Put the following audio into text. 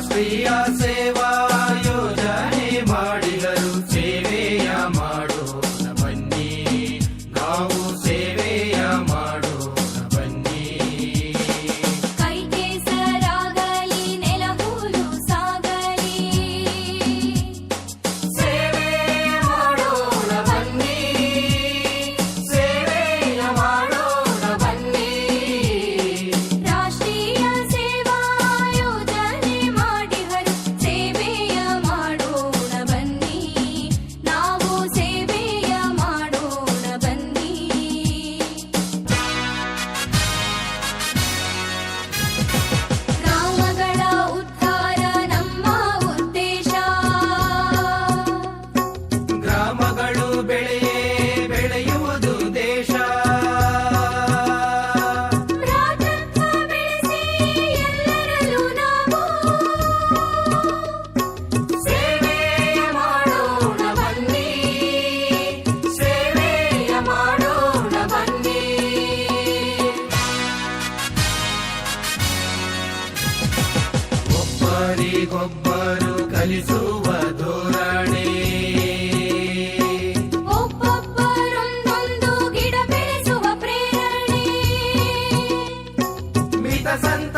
राष्ट्रिया सेवा ಒಬ್ಬರಿಗೊಬ್ಬರು ಕಲಿಸುವ ಧೋರಣೆ. ಒಬ್ಬೊಬ್ಬರೊಂದೊಂದು ಗಿಡ ಬೆಳೆಸುವ ಪ್ರೇರಣೆ. ಮಿತ ಸಂತ